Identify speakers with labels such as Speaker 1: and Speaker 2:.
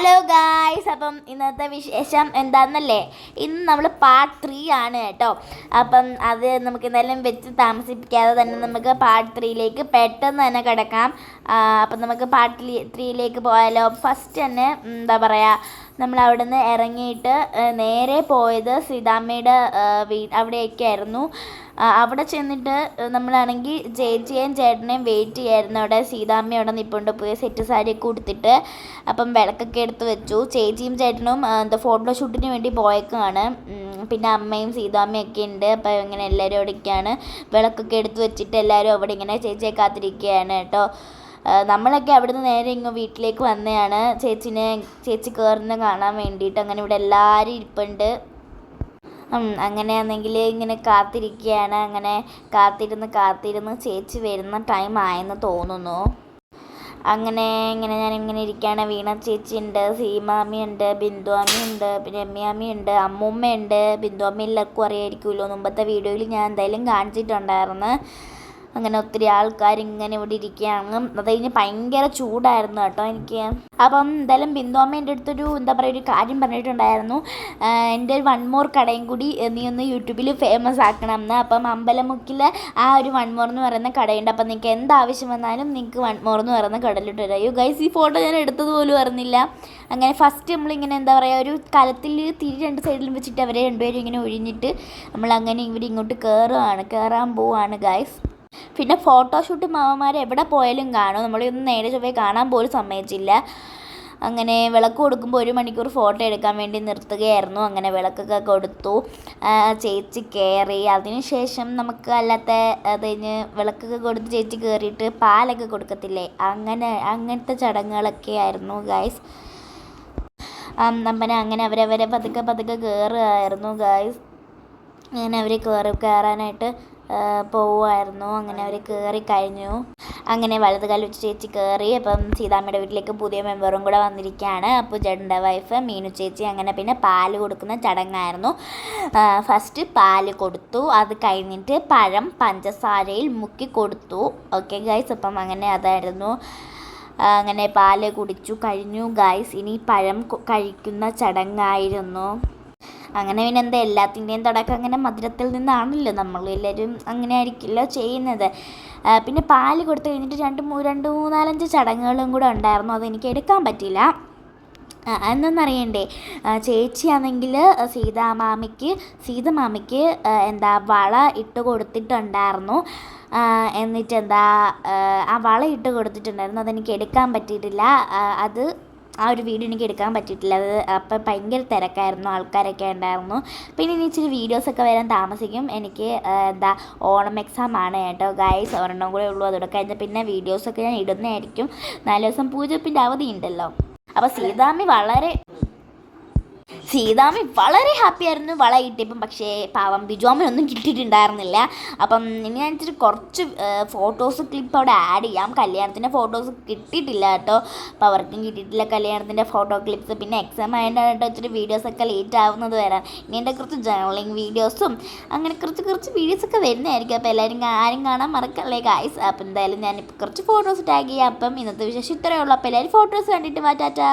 Speaker 1: Hello guys അപ്പം ഇന്നത്തെ വിശേഷം എന്താണെന്നല്ലേ ഇന്ന് നമ്മൾ പാർട്ട് ത്രീ ആണ് കേട്ടോ. അപ്പം അത് നമുക്ക് എന്തായാലും വെച്ച് താമസിപ്പിക്കാതെ തന്നെ നമുക്ക് പാർട്ട് ത്രീയിലേക്ക് പെട്ടെന്ന് തന്നെ കിടക്കാം. അപ്പം നമുക്ക് പാർട്ട് ത്രീയിലേക്ക് പോയാലോ? ഫസ്റ്റ് തന്നെ എന്താ പറയുക നമ്മൾ അവിടെ നിന്ന് ഇറങ്ങിയിട്ട് നേരെ പോയത് സീതാമ്മയുടെ വീ അവിടെയൊക്കെ ആയിരുന്നു അവിടെ ചെന്നിട്ട് നമ്മളാണെങ്കിൽ ചേച്ചിയെയും ചേട്ടനെയും വെയിറ്റ് ചെയ്യായിരുന്നു. അവിടെ സീതാമ്മ അവിടെ നിൽപ്പുണ്ട് പോയി സെറ്റ് സാരിയൊക്കെ കൊടുത്തിട്ട് അപ്പം വിളക്കൊക്കെ എടുത്ത് വെച്ചു. ചേച്ചിയും ചേട്ടനും എന്താ ഫോട്ടോ ഷൂട്ടിന് വേണ്ടി പോയേക്കാണ്. പിന്നെ അമ്മയും സീതാമ്മയൊക്കെ ഉണ്ട്. അപ്പോൾ ഇങ്ങനെ എല്ലാവരും അവിടേക്കാണ് വിളക്കൊക്കെ എടുത്ത് വെച്ചിട്ട് എല്ലാവരും അവിടെ ഇങ്ങനെ ചേച്ചിയെ കാത്തിരിക്കുകയാണ് കേട്ടോ. നമ്മളൊക്കെ അവിടുന്ന് നേരെ ഇങ്ങ് വീട്ടിലേക്ക് വന്നതാണ് ചേച്ചിനെ ചേച്ചി കയറുന്ന കാണാൻ വേണ്ടിയിട്ട് അങ്ങനെ ഇവിടെ എല്ലാവരും ഇരിപ്പുണ്ട്. അങ്ങനെയാണെങ്കിൽ ഇങ്ങനെ കാത്തിരിക്കുകയാണ്. അങ്ങനെ കാത്തിരുന്ന് കാത്തിരുന്ന് ചേച്ചി വരുന്ന ടൈം ആയെന്ന് തോന്നുന്നു. അങ്ങനെ ഇങ്ങനെ ഞാൻ ഇങ്ങനെ ഇരിക്കുകയാണ്. വീണ ചേച്ചി ഉണ്ട് ബിന്ദുവാമ്മി ഉണ്ട് രമ്യാമിയുണ്ട് ഉണ്ട് അമ്മൂമ്മയുണ്ട് ബിന്ദുവാമി എല്ലാവർക്കും അറിയായിരിക്കുമല്ലോ. മുമ്പത്തെ വീഡിയോയിൽ ഞാൻ എന്തായാലും കാണിച്ചിട്ടുണ്ടായിരുന്നു. അങ്ങനെ ഒത്തിരി ആൾക്കാർ ഇങ്ങനെ ഇവിടെ ഇരിക്കുകയാണ്. അത് കഴിഞ്ഞ് ഭയങ്കര ചൂടായിരുന്നു കേട്ടോ എനിക്ക്. അപ്പം എന്തായാലും ബിന്ദുവാമ്മ എന്റെ അടുത്തൊരു എന്താ പറയുക ഒരു കാര്യം പറഞ്ഞിട്ടുണ്ടായിരുന്നു. എന്റെ ഒരു വൺ മോർ കടയും കൂടി നീ ഒന്ന് യൂട്യൂബിൽ ഫേമസ് ആക്കണം എന്ന് അപ്പം അമ്പലമുക്കിലെ ആ ഒരു വൺ മോർ എന്ന് പറയുന്ന കടയുണ്ട്. അപ്പം നിങ്ങൾക്ക് എന്ത് ആവശ്യം വന്നാലും നിങ്ങൾക്ക് വൺ മോർ എന്ന് പറയുന്ന കടലിട്ട് വരാം. യു ഗൈസ് ഈ ഫോട്ടോ ഞാൻ എടുത്തത് പോലും അറിഞ്ഞില്ല. അങ്ങനെ ഫസ്റ്റ് നമ്മളിങ്ങനെ എന്താ പറയുക ഒരു കലത്തിൽ തിരി രണ്ട് സൈഡിലും വെച്ചിട്ട് അവരെ രണ്ടുപേരും ഇങ്ങനെ ഒഴിഞ്ഞിട്ട് നമ്മൾ അങ്ങനെ ഇവിടെ ഇങ്ങോട്ട് കയറുകയാണ് കയറാൻ പോവുകയാണ് ഗൈസ് പിന്നെ ഫോട്ടോഷൂട്ട് മാമന്മാർ എവിടെ പോയാലും കാണും. നമ്മളൊന്നും നേരെ ചൊവ്വേ കാണാൻ പോലും സമ്മതിച്ചില്ല. അങ്ങനെ വിളക്ക് കൊടുക്കുമ്പോൾ ഒരു മണിക്കൂർ ഫോട്ടോ എടുക്കാൻ വേണ്ടി നിർത്തുകയായിരുന്നു. അങ്ങനെ വിളക്കൊക്കെ കൊടുത്തു. ചേച്ചി കയറി അതിനുശേഷം നമുക്ക് അല്ലാത്ത അത് കഴിഞ്ഞ് വിളക്കൊക്കെ കൊടുത്ത് ചേച്ചി കയറിയിട്ട് പാലൊക്കെ കൊടുക്കത്തില്ലേ? അങ്ങനെ അങ്ങനത്തെ ചടങ്ങുകളൊക്കെ ആയിരുന്നു ഗായ്സ് നമ്മനെ അങ്ങനെ അവരവരെ പതുക്കെ പതുക്കെ കയറുമായിരുന്നു ഗായ്സ് അങ്ങനെ അവർ കയറി കയറാനായിട്ട് പോവുമായിരുന്നു. അങ്ങനെ അവർ കയറി കഴിഞ്ഞു. അങ്ങനെ വലത് കാലം വെച്ച് ചേച്ചി കയറി അപ്പം സീതാമ്മയുടെ വീട്ടിലേക്ക് പുതിയ മെമ്പറും കൂടെ വന്നിരിക്കുകയാണ്. അപ്പോൾ ചേട്ടന്റെ വൈഫ് മീനു ചേച്ചി അങ്ങനെ പിന്നെ പാൽ കൊടുക്കുന്ന ചടങ്ങായിരുന്നു. ഫസ്റ്റ് പാൽ കൊടുത്തു. അത് കഴിഞ്ഞിട്ട് പഴം പഞ്ചസാരയിൽ മുക്കി കൊടുത്തു. ഓക്കെ ഗൈസ് അപ്പം അങ്ങനെ അതായിരുന്നു. അങ്ങനെ പാൽ കുടിച്ചു കഴിഞ്ഞു. ഗൈസ് ഇനി പഴം കഴിക്കുന്ന ചടങ്ങായിരുന്നു. അങ്ങനെ പിന്നെ എന്താ എല്ലാത്തിന്റെയും തുടക്കം അങ്ങനെ മധുരത്തിൽ നിന്നാണല്ലോ നമ്മൾ എല്ലാവരും അങ്ങനെ ആയിരിക്കുമല്ലോ ചെയ്യുന്നത്. പിന്നെ പാൽ കൊടുത്തു കഴിഞ്ഞിട്ട് രണ്ട് രണ്ട് മൂന്നാലഞ്ച് ചടങ്ങുകളും കൂടെ ഉണ്ടായിരുന്നു. അതെനിക്ക് എടുക്കാൻ പറ്റില്ല എന്നറിയണ്ടേ ചേച്ചിയാണെങ്കിൽ സീതാമാമിക്ക് സീതമാമിക്ക് എന്താ വള ഇട്ട് കൊടുത്തിട്ടുണ്ടായിരുന്നു. എന്നിട്ട് എന്താ ആ വള ഇട്ട് കൊടുത്തിട്ടുണ്ടായിരുന്നു. അതെനിക്ക് എടുക്കാൻ പറ്റിയിട്ടില്ല. അത് ആ ഒരു വീഡിയോ എനിക്ക് എടുക്കാൻ പറ്റിയിട്ടില്ല. അത് അപ്പം ഭയങ്കര തിരക്കായിരുന്നു. ആൾക്കാരൊക്കെ ഉണ്ടായിരുന്നു. പിന്നെ ഇനി ഇച്ചിരി വീഡിയോസൊക്കെ വരാൻ താമസിക്കും. എനിക്ക് എന്താ ഓണം എക്സാം ആണ് കേട്ടോ. ഗൈസ് ഒരെണ്ണം കൂടെ ഉള്ളൂ. അതോടെ കഴിഞ്ഞ പിന്നെ വീഡിയോസൊക്കെ ഞാൻ ഇടുന്നതായിരിക്കും. നാല് ദിവസം പൂജപ്പിന്റെ അവധി ഉണ്ടല്ലോ. അപ്പോൾ സീതാമി വളരെ സീതാമ്മി വളരെ ഹാപ്പി ആയിരുന്നു വള കിട്ടിയപ്പം. പക്ഷേ പാവം ബിജോമിനൊന്നും കിട്ടിയിട്ടുണ്ടായിരുന്നില്ല. അപ്പം ഇനി ഞാൻ ഇച്ചിരി കുറച്ച് ഫോട്ടോസ് ക്ലിപ്പ് അവിടെ ആഡ് ചെയ്യാം. കല്യാണത്തിന്റെ ഫോട്ടോസ് കിട്ടിയിട്ടില്ല കേട്ടോ. അപ്പോൾ അവർക്കും കിട്ടിയിട്ടില്ല കല്യാണത്തിന്റെ ഫോട്ടോ ക്ലിപ്സ് പിന്നെ എക്സാം ആയതുകൊണ്ട് കേട്ടോ ഇച്ചിരി വീഡിയോസൊക്കെ ലേറ്റ് ആവുന്നത് വരാൻ ഇനി എന്റെ കുറച്ച് ജേർണലിങ് വീഡിയോസും അങ്ങനെ കുറച്ച് കുറച്ച് വീഡിയോസൊക്കെ വരുന്നതായിരിക്കും. അപ്പോൾ എല്ലാവരും ആരും കാണാൻ മറക്കല്ലേ ഗായ്സ് അപ്പം എന്തായാലും ഞാനിപ്പോൾ കുറച്ച് ഫോട്ടോസ് ടാഗ് ചെയ്യാം. അപ്പം ഇന്നത്തെ വിശേഷം ഇത്രയേ ഉള്ളൂ. അപ്പോൾ എല്ലാവരും ഫോട്ടോസ് കണ്ടിട്ട് മാറ്റാറ്റാ